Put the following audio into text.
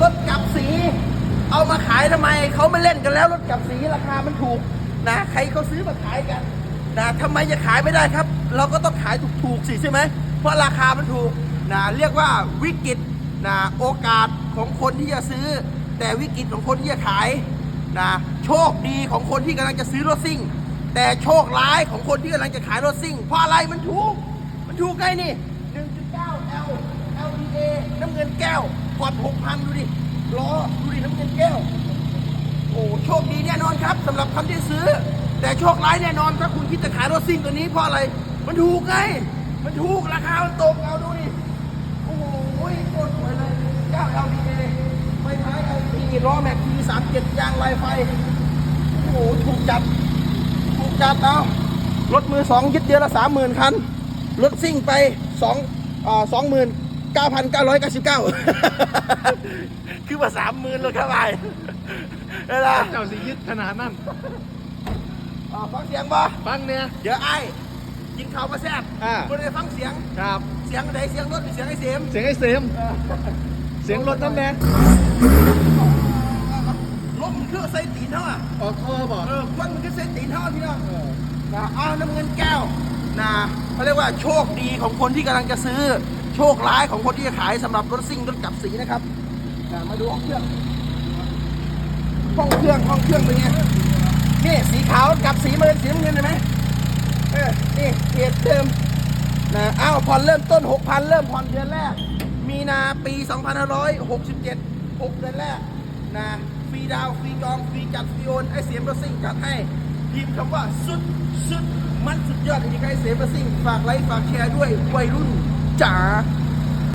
รถกลับสี เอามาขายทำไมเขาไม่เล่นกันแล้วรถกลับสีราคามันถูกนะใครเขาซื้อมาขายกันนะทำไมจะขายไม่ได้ครับ เราก็ต้องขายถูกๆสิใช่ไหมเพราะราคามันถูกนะเรียกว่าวิกฤตนะโอกาสของคนที่จะซื้อ แต่วิกฤตของคนที่จะขายนะโชคดีของคนที่กำลังจะซื้อรถซิ่ง แต่โชคร้ายของคนที่กำลังจะขายรถซิ่ง เพราะอะไรมันถูก มันถูกไงนี่ 1.9 L LDA น้ำเงินแก้ว กด6,000ดูดิล้อดูดิน้ำเงินแก้ว โอ้โชคดีแน่นอนครับสำหรับคนที่ซื้อ แต่โชคร้ายแน่นอนถ้าคุณคิดจะขายรถซิ่งตัวนี้เพราะอะไร มันถูกไง มันถูกราคามันตกเอาดูดิโอ้โหโคตรสวยเลย9 LDA ไฟท้าย LT ล้อแม็กที37ยางลายไฟ โอ้โหถูกจัดถูกจัดเอารถมือสองยึดเดือนละสามหมื่นคันรถซิ่งไปสองอ่าสองหมื่น เก้าพันเก้าร้อยเก้าสิบเก้าคือว่าสามหมื่นเลยครับไอ้เวลาเจ้าสิยึดขนาดนั้นอ่าฟังเสียงบ่ฟังเนี่ยเดี๋ยวไอ้กินข้าวมาแซ่บอ่าคนได้ฟังเสียง ครับ เสียงไหนเสียงรถหรือเสียงไอ้เสียมเสียงไอ้เสมเสียงรถน้ำแดงลมมันคือใส่ตีนเท่าอะออกคอบอกเออควันมันคือใส่ตีนเท่าพี่น้องนะเอาน้ำเงินแก้วนะเขาเรียกว่าโชคดีของคนที่กำลังจะซื้อ โชคร้ายของคนที่จะขายสำหรับรถซิ่งรถกับสีนะครับมาดูห้องเครื่องห้องเครื่องห้องเครื่องเป็นไงนี่สีขาวกับสีมาเป็นสีน้ำเงินเห็นไหมเออนี่เกียรเดิมนะอ้าวผ่อนเริ่มต้น6,000เริ่มผ่อนเดือนแรก มีนาปี2567 6เจ็ดหกเดือนแรกนะฟรีดาวฟรีจองฟรีจัดฟรีโอนไอเสียมรถซิ่งจัดให้พิมพ์คำว่าสุดสุดมันสุดยอดจริงๆไอเสียมรถซิ่งฝากไลค์ฝากแชร์ด้วยวัยรุ่น จ๋า